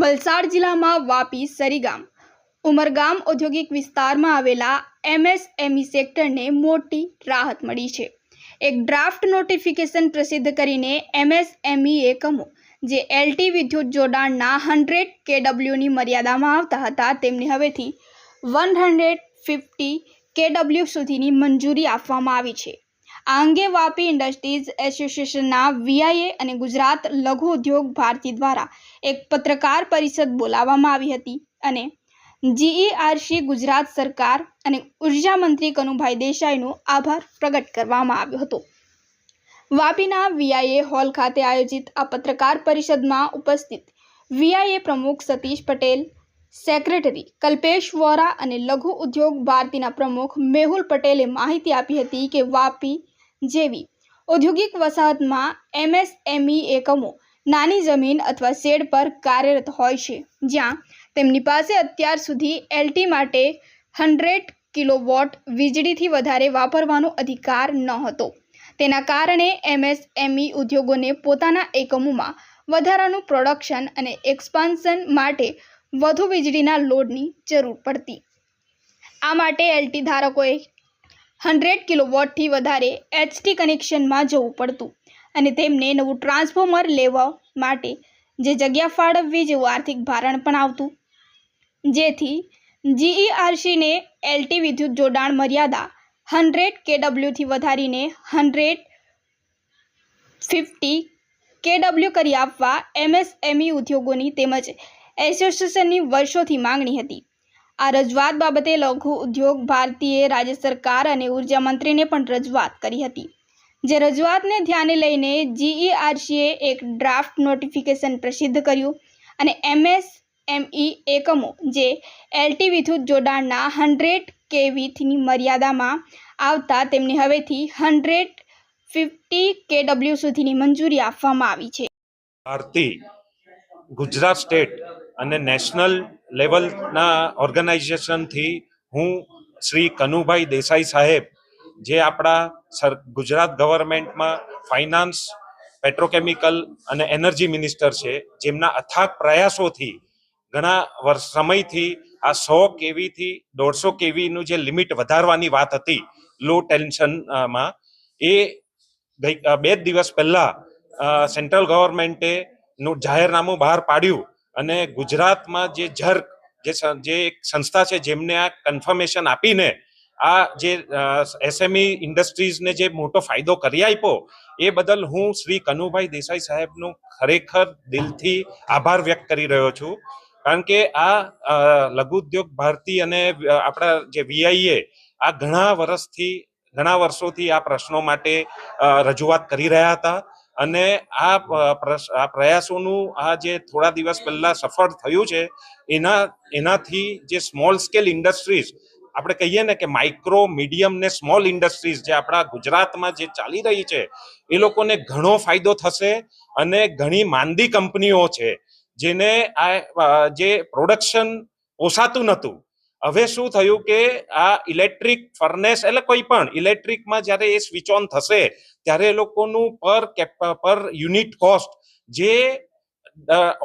વલસાડ જિલ્લામાં વાપી સરીગામ. ઉમરગામ ઔદ્યોગિક વિસ્તારમાં આવેલા એમએસએમઈ સેક્ટરને મોટી રાહત મળી છે. એક ડ્રાફ્ટ નોટિફિકેશન પ્રસિદ્ધ કરીને એમએસએમઈ એકમો જે એલટી વિદ્યુત જોડાણના હંડ્રેડ કેડબ્લ્યુની મર્યાદામાં આવતા હતા, તેમને હવેથી વન હંડ્રેડ ફિફ્ટી કેડબ્લ્યુ સુધીની મંજૂરી આપવામાં આવી છે. આ અંગે વાપી ઇન્ડસ્ટ્રીઝ એસોસિએશનના વીઆઈએ અને ગુજરાત લઘુ ઉદ્યોગ ભારતી દ્વારા એક પત્રકાર પરિષદ બોલાવવામાં આવી હતી અને જીઈઆરસી ગુજરાત સરકાર અને ઊર્જા મંત્રી કનુભાઈ દેસાઈનો આભાર પ્રગટ કરવામાં આવ્યો હતો. વાપીના વીઆઈએ હોલ ખાતે આયોજિત આ પત્રકાર પરિષદમાં ઉપસ્થિત વીઆઈએ પ્રમુખ સતીશ પટેલ, સેક્રેટરી કલ્પેશ વોરા અને લઘુ ઉદ્યોગ ભારતીના પ્રમુખ મેહુલ પટેલે માહિતી આપી હતી કે વાપી જેવી ઔદ્યોગિક વસાહતમાં એમએસએમઈ એકમો નાની જમીન અથવા શેડ પર કાર્યરત હોય છે, જ્યાં તેમની પાસે અત્યાર સુધી એલટી માટે હંડ્રેડ કિલોવોટ વીજળીથી વધારે વાપરવાનો અધિકાર ન હતો. તેના કારણે એમએસએમઈ ઉદ્યોગોને પોતાના એકમોમાં વધારાનું પ્રોડક્શન અને એક્સપાન્શન માટે વધુ વીજળીના લોડની જરૂર પડતી. આ માટે એલટી ધારકોએ હંડ્રેડ કિલોવોટથી વધારે એચટી કનેક્શનમાં જવું પડતું અને તેમને નવું ટ્રાન્સફોર્મર લેવા માટે જે જગ્યા ફાળવવી જેવું આર્થિક ભારણ પણ આવતું. જેથી જીઈઆરસીને એલટી વિદ્યુત જોડાણ મર્યાદા હંડ્રેડ કેડબ્લ્યુથી વધારીને હંડ્રેડ ફિફ્ટી કેડબ્લ્યુ કરી આપવા એમએસએમઈ ઉદ્યોગોની તેમજ એસોસિએશનની વર્ષોથી માંગણી હતી. આ રજૂઆત બાબતે લઘુ ઉદ્યોગ ભારતીએ રાજ્ય સરકાર અને ઊર્જા મંત્રીને પણ રજૂઆત કરી હતી. જે રજૂઆતને ધ્યાને લઈને જીઈઆરસીએ એક ડ્રાફ્ટ નોટિફિકેશન પ્રસિદ્ધ કર્યું અને એમએસએમઈ એકમો જે એલટી વિદ્યુત જોડાણના હંડ્રેડ કેવીથની મર્યાદામાં આવતા તેમને હવેથી હંડ્રેડ ફિફ્ટી કેડબ્લ્યુ સુધીની મંજૂરી આપવામાં આવી છે. ભારતી ગુજરાત સ્ટેટ અને નેશનલ લેવલના ઓર્ગેનાઇઝેશનથી હું શ્રી કનુભાઈ દેસાઈ સાહેબ, જે આપણા સર, ગુજરાત ગવર્મેન્ટમાં ફાઇનાન્સ પેટ્રોકેમિકલ અને એનર્જી મિનિસ્ટર છે, જેમના અથાગ પ્રયાસોથી ઘણા વર્ષ સમયથી આ સો કેવીથી દોઢસો કેવીનું જે લિમિટ વધારવાની વાત હતી લો ટેન્શનમાં એ ગઈ, બે જ દિવસ પહેલાં સેન્ટ્રલ ગવર્મેન્ટે નું જાહેરનામું બહાર પાડ્યું. અને ગુજરાતમાં જે જર્ક જે જે એક સંસ્થા છે જેમને આ કન્ફર્મેશન આપીને આ જે એસએમઈ ઇન્ડસ્ટ્રીઝને જે મોટો ફાયદો કરી આપ્યો, એ બદલ હું શ્રી કનુભાઈ દેસાઈ સાહેબનો ખરેખર દિલથી આભાર વ્યક્ત કરી રહ્યો છું. કારણ કે આ લઘુ ઉદ્યોગ ભારતી અને આપણા જે વીઆઈએ આ ઘણા વર્ષથી, ઘણા વર્ષોથી આ પ્રશ્નો માટે રજૂઆત કરી રહ્યા હતા. અને આ આ પ્રયાસોનું આ જે થોડા દિવસ પહેલા સફળ થયું છે, એના, એનાથી જે સ્મોલ સ્કેલ ઇન્ડસ્ટ્રીઝ આપણે કહીએ ને કે માઇક્રો મીડિયમ ને સ્મોલ ઇન્ડસ્ટ્રીઝ જે આપણા ગુજરાતમાં જે ચાલી રહી છે, એ લોકોને ઘણો ફાયદો થશે અને ઘણી માંદી કંપનીઓ છે, જેને આ જે પ્રોડક્શન પોસાતું નહોતું હવે શું થયું કે આ ઇલેક્ટ્રિક ફર્નેસ એટલે કોઈ પણ ઇલેક્ટ્રિકમાં જ્યારે એ સ્વિચ ઓન થશે, ત્યારે એ લોકોનું પર પર યુનિટ કોસ્ટ જે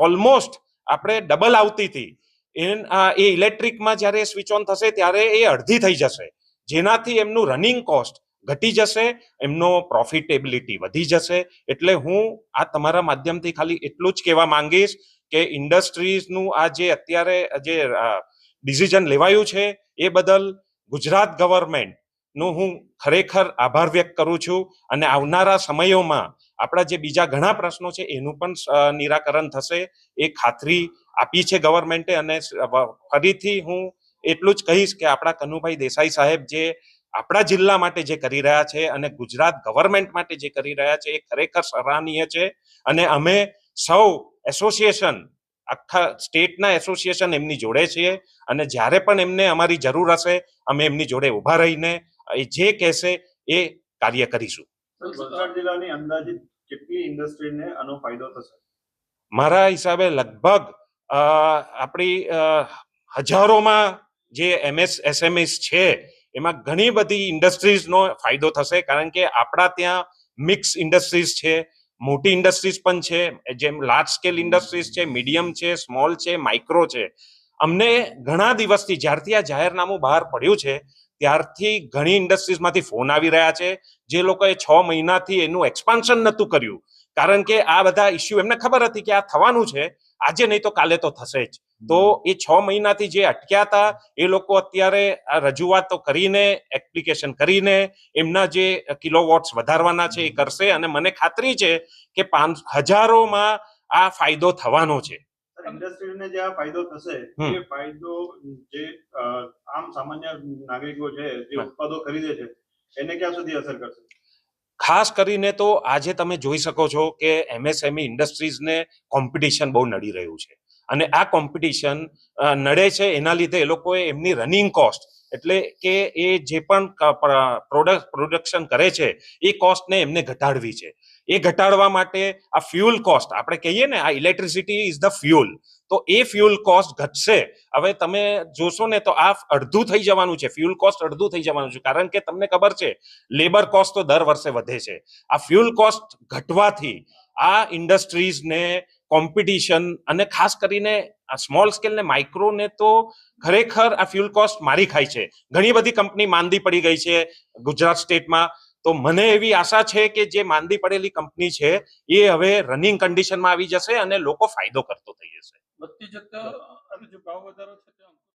ઓલમોસ્ટ આપણે ડબલ આવતી હતી, એન એ ઇલેક્ટ્રિકમાં જ્યારે સ્વિચ ઓન થશે ત્યારે એ અડધી થઈ જશે. જેનાથી એમનું રનિંગ કોસ્ટ ઘટી જશે, એમનો પ્રોફિટેબિલિટી વધી જશે. એટલે હું આ તમારા માધ્યમથી ખાલી એટલું જ કહેવા માંગીશ કે ઇન્ડસ્ટ્રીઝનું આ જે અત્યારે જે ડિસિઝન લેવાયું છે, એ બદલ ગુજરાત ગવર્મેન્ટનું હું ખરેખર આભાર વ્યક્ત કરું છું અને આવનારા સમયોમાં આપણા જે બીજા ઘણા પ્રશ્નો છે, એનું પણ નિરાકરણ થશે એ ખાતરી આપી છે ગવર્મેન્ટે અને ફરીથી હું એટલું જ કહીશ કે આપણા કનુભાઈ દેસાઈ સાહેબ જે આપણા જિલ્લા માટે જે કરી રહ્યા છે અને ગુજરાત ગવર્મેન્ટ માટે જે કરી રહ્યા છે એ ખરેખર સરાહનીય છે અને અમે સૌ એસોસિએશન આખા સ્ટેટના એસોસિએશન એમની જોડે છીએ અને જ્યારે પણ એમને અમારી જરૂર હશે અમે એમની જોડે ઊભા રહીને એ જે કહેશે એ કાર્ય કરીશું. જિલ્લાની અંદાજિત કેટલી ઇન્ડસ્ટ્રીને આનો ફાયદો થશે? મારા હિસાબે લગભગ આપણી હજારોમાં જે એમએસ એસએમએસ છે એમાં ઘણી બધી ઇન્ડસ્ટ્રીઝનો ફાયદો થશે કારણ કે આપણા ત્યાં મિક્સ ઇન્ડસ્ટ્રીઝ છે મોટી ઇન્ડસ્ટ્રીઝ પણ છે, જેમ લાર્જ સ્કેલ ઇન્ડસ્ટ્રીઝ છે મીડિયમ છે સ્મોલ છે માઇક્રો છે. અમને ઘણા દિવસથી જ્યારથી આ જાહેરનામું બહાર પડ્યું છે, ત્યારથી ઘણી ઇન્ડસ્ટ્રીઝમાંથી ફોન આવી રહ્યા છે. જે લોકોએ છ મહિનાથી એનું એક્સપાન્શન નહોતું કર્યું. કારણ કે આ બધા ઇસ્યુ એમને ખબર હતી કે આ થવાનું છે આજે નહીં તો કાલે તો થશે જ. તો એ છ મહિનાથી જે અટક્યા હતા એ લોકો અત્યારે આ રજૂઆતો કરીને એપ્લિકેશન કરીને એમના જે કિલોવોટ્સ વધારવાના છે એ કરશે અને મને ખાતરી છે કે પાંચ હજારોમાં આ ફાયદો થવાનો છે. ઇન્ડસ્ટ્રીને જે આ ફાયદો થશે એ ફાયદો જે આમ સામાન્ય નાગરિકો છે જે. ઉત્પાદો ખરીદે છે એને ક્યાં સુધી અસર કરશે? ખાસ કરીને તો આજે તમે જોઈ શકો છો કે એમએસએમઈ ઇન્ડસ્ટ્રીઝને કોમ્પિટિશન બહુ નડી રહ્યું છે. અને આ કોમ્પિટિશન નડે છે એના લીધે એ લોકોએ એમની રનિંગ કોસ્ટ એટલે કે એ જે પણ પ્રોડક્ટ પ્રોડક્શન કરે છે, એ કોસ્ટને એમને ઘટાડવી છે. એ ઘટાડવા માટે આ ફ્યુલ કોસ્ટ આપણે કહીએ ને આ ઇલેક્ટ્રિસિટી ઇઝ ધ ફ્યુલ તો એ ફ્યુલ કોસ્ટ ઘટશે. હવે તમે જોશો ને તો આ અડધું થઈ જવાનું છે ફ્યુલ કોસ્ટ અડધું થઈ જવાનું છે, કારણ કે તમને ખબર છે લેબર કોસ્ટ તો દર વર્ષે વધે છે. આ ફ્યુલ કોસ્ટ ઘટવાથી આ ઇન્ડસ્ટ્રીઝને કોમ્પિટિશન અને ખાસ કરીને આ સ્મોલ સ્કેલ ને માઇક્રો ને તો ખરેખર આ ફ્યુલ કોસ્ટ મારી ખાય છે. ઘણી બધી કંપની માંદી પડી ગઈ છે ગુજરાત સ્ટેટમાં તો મને એવી આશા છે કે જે માંદી પડેલી કંપની છે, એ હવે રનિંગ કન્ડિશનમાં આવી જશે અને લોકો ફાયદો કરતો થઈ જશે.